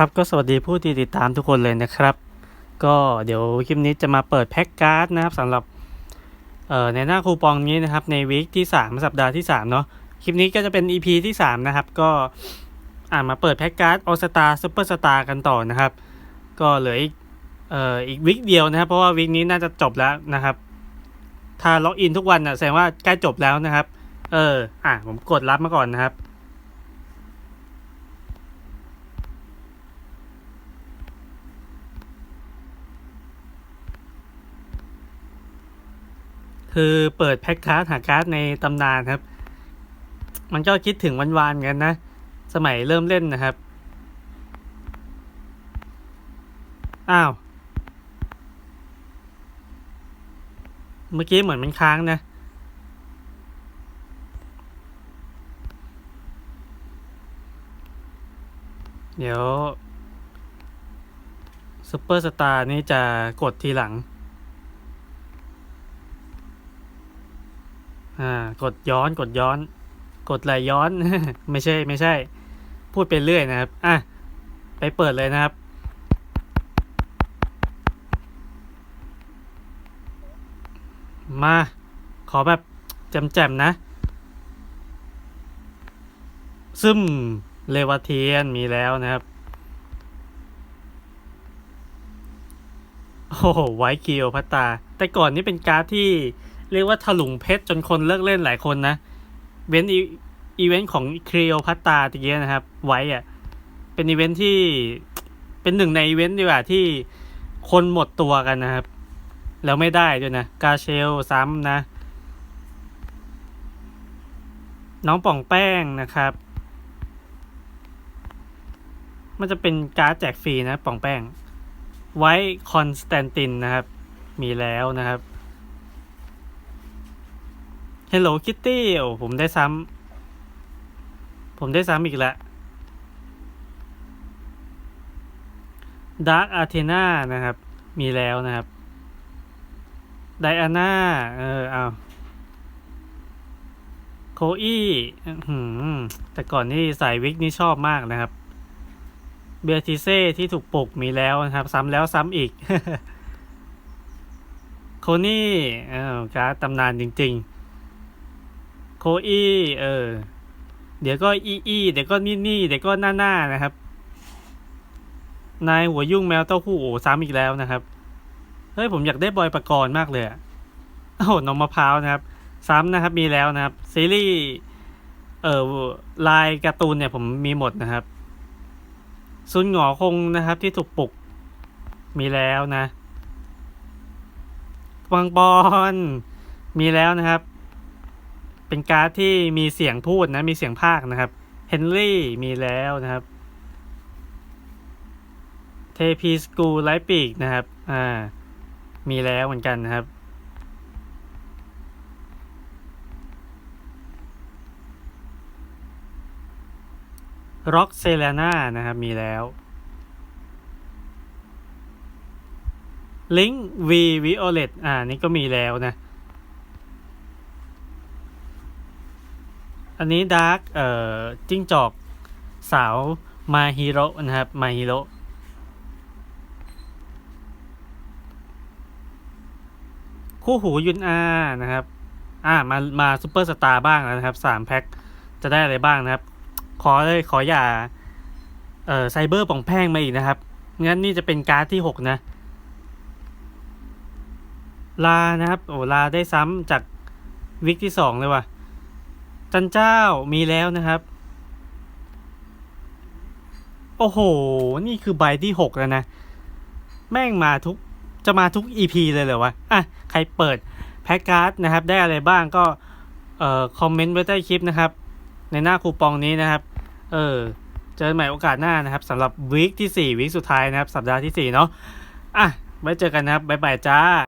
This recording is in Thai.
ครับก็สวัสดีผู้ที่ติดตามทุกคนเลยนะครับ ก็เดี๋ยวคลิปนี้จะมาเปิดแพ็กการ์ดนะครับสำหรับเอ่อในหน้าคูปองนี้นะครับในวีคที่ 3 สัปดาห์ที่ 3 เนาะคลิปนี้ก็จะเป็น EP ที่ 3 นะครับ ก็อ่ามาเปิดแพ็กการ์ดออสตาซูเปอร์สตาร์กันต่อนะครับ ก็เหลืออีกเอ่ออีกวีคเดียวนะครับ เพราะว่าวีคนี้น่าจะจบแล้วนะครับ ถ้าล็อกอินทุกวันอะแสดงว่าใกล้จบแล้วนะครับ เอออะผมกดรับมาก่อนนะครับ คือเปิดแพ็คการ์ดหาการ์ดในตำนานครับ มันก็คิดถึงวันวานๆกันนะ สมัยเริ่มเล่นนะครับ อ้าว เมื่อกี้เหมือนมันค้างนะเดี๋ยวซูเปอร์สตาร์นี่จะกดทีหลัง อ่ากดย้อนกดย้อน กดไหลย้อน ไม่ใช่ไม่ใช่ พูดไปเรื่อยนะครับ อะ ไปเปิดเลยนะครับ มา ขอแบบแจ่มๆนะ ซึมเลวาเทียนมีแล้วนะครับ โอ้โหไวคิวพัตตา แต่ก่อนนี่เป็นการ์ดที่ เรียกว่าถลุงเพชรจนคนเลิกเล่นหลายคนนะ เว้นอีอีเวนต์ของครีโอพัตตาตะเกียนะครับ ไว้อะเป็นอีเวนต์ที่เป็นหนึ่งในอีเวนต์ดีกว่าที่คนหมดตัวกันนะครับ แล้วไม่ได้ด้วยนะ กาเชลซ้ำนะ น้องป่องแป้งนะครับ มันจะเป็นการ์ดแจกฟรีนะป่องแป้ง ไว้คอนสแตนตินนะครับ มีแล้วนะครับ Hello Kitty โอ้ผมได้ซ้ำ ผมได้ซ้ำอีกแล้ว Dark Athena นะครับ มีแล้วนะครับ Diana เออเอาโคอี้แต่ก่อนนี่ใส่วิกนี่ชอบมากนะครับ เบียทิเซ่ที่ถูกปลุกมีแล้วนะครับ ซ้ำแล้วซ้ำอีก โคนี่เออการ์ดตำนานจริง ๆ อี้เออ เดี๋ยวก็อีอีเดี๋ยวก็นี่นี่เดี๋ยวก็หน้าหน้านะครับ นายหัวยุ่งแมวเต้าหู้โอ้ซ้ำอีกแล้วนะครับ เฮ้ยผมอยากได้บอยประกรณ์มากเลยโอ้โหนมมะพร้าวนะครับ ซ้ำนะครับมีแล้วนะครับ ซีรีส์เอ่อลายการ์ตูนเนี่ยผมมีหมดนะครับ ซุนหงอคงนะครับที่ถูกปลุกมีแล้วนะ วังบอลมีแล้วนะครับ เป็นการ์ดที่มีเสียงพูดนะ มีเสียงภาคนะครับเฮนรี่มีแล้วนะครับเทพีสกูไลปีกนะครับ อ่า มีแล้วเหมือนกันนะครับ ร็อกเซเลนานะครับ มีแล้วลิงวีวิโอเลตอ่า นี่ก็มีแล้วนะ อันนี้ดาร์กเอ่อจิ้งจอกสาวมาฮิโร่นะครับมาฮิโร่คู่หูยุนอานะครับ อ่ามามาซูเปอร์สตาร์บ้างนะครับสามแพ็คจะได้อะไรบ้างนะครับ ขอเลยขออย่าเอ่อไซเบอร์ป่องแพงมาอีกนะครับงั้นนี่จะเป็นการ์ดที่หกนะ ลานะครับ โอ้ลาได้ซ้ำจากวิกที่สองเลยว่ะ จันเจ้ามีแล้วนะครับ โอ้โห นี่คือใบที่หกแล้วนะ แม่งมาทุก จะมาทุก EP เลยเหรอวะ อะ ใครเปิดแพ็กการ์ดนะครับ ได้อะไรบ้างก็ เอ่อ คอมเมนต์ไว้ใต้คลิปนะครับ ในหน้าคูปองนี้นะครับ เออ เจอกันใหม่โอกาสหน้านะครับสำหรับวีคที่4วีคสุดท้ายนะครับ สัปดาห์ที่4เนาะ อะ ไว้เจอกันนะครับ บ๊ายบายจ้า